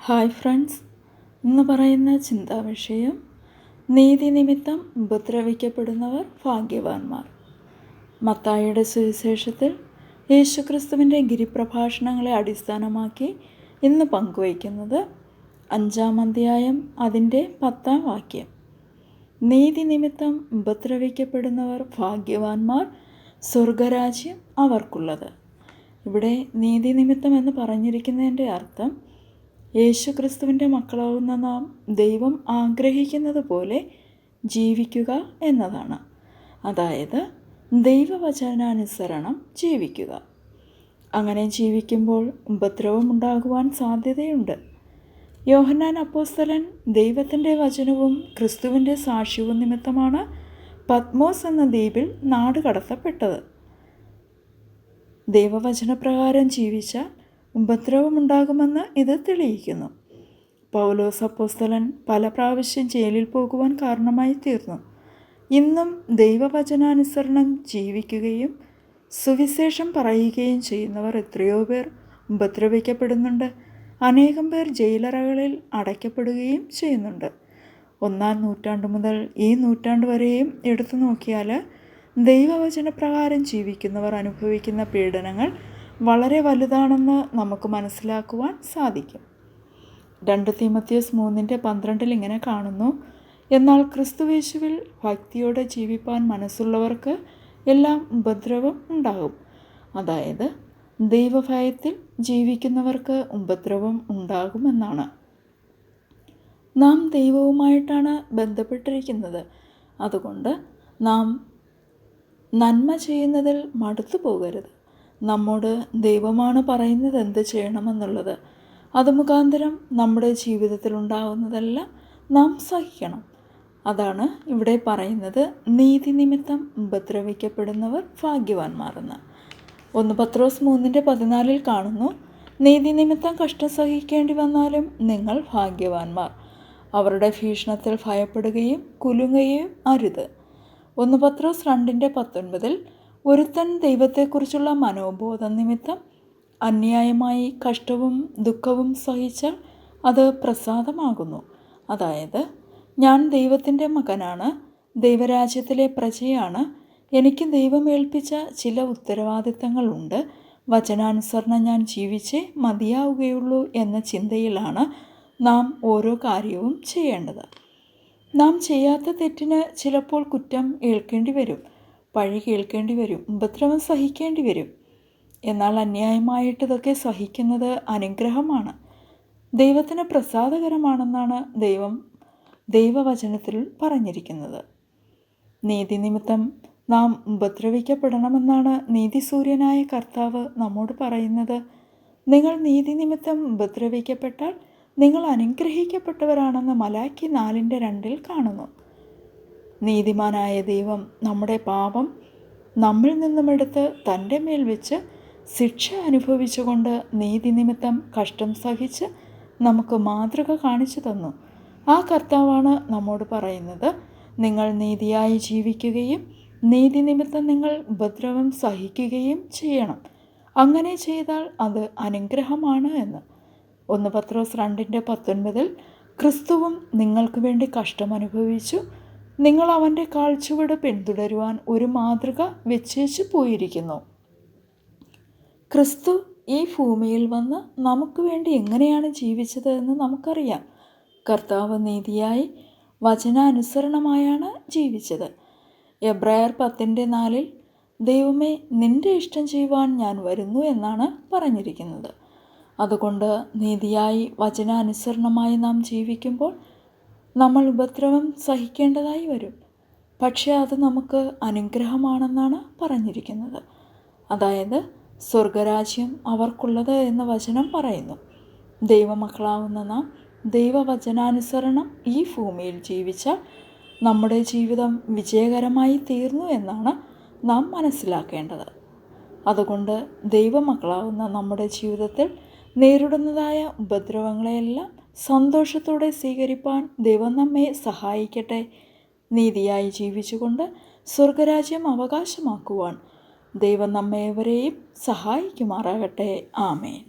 Hi friends. ഇന്ന് പറയുന്ന ചിന്താവിഷയം നീതി നിമിത്തം ഉപദ്രവിക്കപ്പെടുന്നവർ ഭാഗ്യവാന്മാർ. മത്തായിയുടെ സുവിശേഷത്തിൽ യേശുക്രിസ്തുവിന്റെ ഗിരിപ്രഭാഷണങ്ങളെ അടിസ്ഥാനമാക്കി ഇന്ന് പങ്കുവയ്ക്കുന്നത് അഞ്ചാം അധ്യായം അതിന്റെ പത്താം വാക്യം. നീതി നിമിത്തം ഉപദ്രവിക്കപ്പെടുന്നവർ ഭാഗ്യവാന്മാർ സ്വർഗരാജ്യം അവർക്കുള്ളത്. ഇവിടെ നീതി നിമിത്തം എന്ന് പറഞ്ഞിരിക്കുന്നതിന്റെ അർത്ഥം യേശു ക്രിസ്തുവിന്റെ മക്കളാവുന്ന നാം ദൈവം ആഗ്രഹിക്കുന്നത് പോലെ ജീവിക്കുക എന്നതാണ്. അതായത് ദൈവവചനാനുസരണം ജീവിക്കുക. അങ്ങനെ ജീവിക്കുമ്പോൾ ഉപദ്രവം ഉണ്ടാകുവാൻ സാധ്യതയുണ്ട്. യോഹന്നാൻ അപ്പോസ്തലൻ ദൈവത്തിന്റെ വചനവും ക്രിസ്തുവിന്റെ സാക്ഷ്യവും നിമിത്തമാണ് പത്മോസ് എന്ന ദ്വീപിൽ നാട് കടത്തപ്പെട്ടത്. ദൈവവചനപ്രകാരം ജീവിച്ചാൽ ഉപദ്രവമുണ്ടാകുമെന്ന് ഇത് തെളിയിക്കുന്നു. പൗലോസ് അപ്പോസ്തലൻ പല പ്രാവശ്യം ജയിലിൽ പോകുവാൻ കാരണമായി തീർന്നു. ഇന്നും ദൈവവചനാനുസരണം ജീവിക്കുകയും സുവിശേഷം പറയുകയും ചെയ്യുന്നവർ എത്രയോ പേർ ഉപദ്രവിക്കപ്പെടുന്നുണ്ട്. അനേകം പേർ ജയിലറകളിൽ അടയ്ക്കപ്പെടുകയും ചെയ്യുന്നുണ്ട്. ഒന്നാം നൂറ്റാണ്ട് മുതൽ ഈ നൂറ്റാണ്ട് വരെയും എടുത്തു നോക്കിയാൽ ദൈവവചനപ്രകാരം ജീവിക്കുന്നവർ അനുഭവിക്കുന്ന പീഡനങ്ങൾ വളരെ വലുതാണെന്ന് നമുക്ക് മനസ്സിലാക്കുവാൻ സാധിക്കും. രണ്ട് തീമത്യോസ് മൂന്നിന്റെ പന്ത്രണ്ടിൽ ഇങ്ങനെ കാണുന്നു എന്നാൽ ക്രിസ്തുവേശുവിൽ ഭക്തിയോടെ ജീവിപ്പാൻ മനസ്സുള്ളവർക്ക് എല്ലാം ഉപദ്രവം ഉണ്ടാകും. അതായത് ദൈവഭയത്തിൽ ജീവിക്കുന്നവർക്ക് ഉപദ്രവം ഉണ്ടാകുമെന്നാണ്. നാം ദൈവവുമായിട്ടാണ് ബന്ധപ്പെട്ടിരിക്കുന്നത്. അതുകൊണ്ട് നാം നന്മ ചെയ്യുന്നതിൽ മടുത്തു പോകരുത്. നമ്മോട് ദൈവമാണ് പറയുന്നത് എന്ത് ചെയ്യണമെന്നുള്ളത്. അത് മുഖാന്തരം നമ്മുടെ ജീവിതത്തിൽ ഉണ്ടാകുന്നതെല്ലാം നാം സഹിക്കണം. അതാണ് ഇവിടെ പറയുന്നത് നീതി നിമിത്തം ഉപദ്രവിക്കപ്പെടുന്നവർ ഭാഗ്യവാന്മാരെന്ന് ഒന്ന് പത്രോസ് മൂന്നിന്റെ പതിനാലിൽ കാണുന്നു നീതി നിമിത്തം കഷ്ടം സഹിക്കേണ്ടി വന്നാലും നിങ്ങൾ ഭാഗ്യവാന്മാർ. അവരുടെ ഭീഷണത്തിൽ ഭയപ്പെടുകയും കുലുങ്ങുകയും അരുത് ഒന്ന് പത്രോസ് രണ്ടിന്റെ പത്തൊൻപതിൽ ഒരുത്തൻ ദൈവത്തെക്കുറിച്ചുള്ള മനോബോധം നിമിത്തം അന്യായമായി കഷ്ടവും ദുഃഖവും സഹിച്ചാൽ അത് പ്രസാദമാകുന്നു. അതായത് ഞാൻ ദൈവത്തിന്റെ മകനാണ് ദൈവരാജ്യത്തിലെ പ്രജയാണ് എനിക്ക് ദൈവം ഏൽപ്പിച്ച ചില ഉത്തരവാദിത്തങ്ങളുണ്ട് വചനാനുസരണം ഞാൻ ജീവിച്ചേ മതിയാവുകയുള്ളൂ എന്ന ചിന്തയിലാണ് നാം ഓരോ കാര്യവും ചെയ്യേണ്ടത്. നാം ചെയ്യാത്ത തെറ്റിന് ചിലപ്പോൾ കുറ്റം ഏൽക്കേണ്ടി വരും. പഴി കേൾക്കേണ്ടി വരും ഉപദ്രവം സഹിക്കേണ്ടി വരും. എന്നാൽ അന്യായമായിട്ട് ഇതൊക്കെ സഹിക്കുന്നത് അനുഗ്രഹമാണ്. ദൈവത്തിന് പ്രസാദകരമാണെന്നാണ് ദൈവം ദൈവവചനത്തിൽ പറഞ്ഞിരിക്കുന്നത്. നീതി നിമിത്തം നാം ഉപദ്രവിക്കപ്പെടണമെന്നാണ് നീതിസൂര്യനായ കർത്താവ് നമ്മോട് പറയുന്നത്. നിങ്ങൾ നീതി നിമിത്തം ഉപദ്രവിക്കപ്പെട്ടാൽ നിങ്ങൾ അനുഗ്രഹിക്കപ്പെട്ടവരാണെന്ന് മലാക്കി നാലിന്റെ രണ്ടിൽ കാണുന്നു. നീതിമാനായ ദൈവം നമ്മുടെ പാപം നമ്മിൽ നിന്നും നിന്നുമെടുത്ത് തന്റെ മേൽ വെച്ച് ശിക്ഷ അനുഭവിച്ചുകൊണ്ട് നീതി നിമിത്തം കഷ്ടം സഹിച്ച് നമുക്ക് മാതൃക കാണിച്ചു തന്നു. ആ കർത്താവാണ് നമ്മോട് പറയുന്നത്. നിങ്ങൾ നീതിയായി ജീവിക്കുകയും നീതി നിമിത്തം നിങ്ങൾ ഉപദ്രവം സഹിക്കുകയും ചെയ്യണം. അങ്ങനെ ചെയ്താൽ അത് അനുഗ്രഹമാണ് എന്ന്. ഒന്ന് പത്രോസ് രണ്ടിന്റെ പത്തൊൻപതിൽ ക്രിസ്തുവും നിങ്ങൾക്ക് വേണ്ടി കഷ്ടം അനുഭവിച്ചു. നിങ്ങൾ അവന്റെ കാഴ്ചവട് പിന്തുടരുവാൻ ഒരു മാതൃക വെച്ചേച്ചു പോയിരിക്കുന്നു. ക്രിസ്തു ഈ ഭൂമിയിൽ വന്ന് നമുക്ക് വേണ്ടി എങ്ങനെയാണ് ജീവിച്ചത് എന്ന് നമുക്കറിയാം. കർത്താവ് നീതിയായി വചനാനുസരണമായാണ് ജീവിച്ചത്. എബ്രായർ പത്തിന്റെ നാലിൽ ദൈവമേ നിന്റെ ഇഷ്ടം ചെയ്യുവാൻ ഞാൻ വരുന്നു എന്നാണ് പറഞ്ഞിരിക്കുന്നത്. അതുകൊണ്ട് നീതിയായി വചനാനുസരണമായി നാം ജീവിക്കുമ്പോൾ നമ്മൾ ഉപദ്രവം സഹിക്കേണ്ടതായി വരും. പക്ഷേ അത് നമുക്ക് അനുഗ്രഹമാണെന്നാണ് പറഞ്ഞിരിക്കുന്നത്. അതായത് സ്വർഗരാജ്യം അവർക്കുള്ളത് എന്ന വചനം പറയുന്നു. ദൈവമക്കളാവുന്ന നാം ദൈവവചനാനുസരണം ഈ ഭൂമിയിൽ ജീവിച്ച നമ്മുടെ ജീവിതം വിജയകരമായി തീർന്നു എന്നാണ് നാം മനസ്സിലാക്കേണ്ടത്. അതുകൊണ്ട് ദൈവമക്കളാവുന്ന നമ്മുടെ ജീവിതത്തിൽ നേരിടുന്നതായ ഉപദ്രവങ്ങളെയെല്ലാം സന്തോഷത്തോടെ സ്വീകരിപ്പാൻ ദൈവം നമ്മെ സഹായിക്കട്ടെ. നീതിയായി ജീവിച്ചുകൊണ്ട് സ്വർഗരാജ്യം അവകാശമാക്കുവാൻ ദൈവം നമ്മേവരെയും സഹായിക്കുമാറാകട്ടെ. ആമേൻ.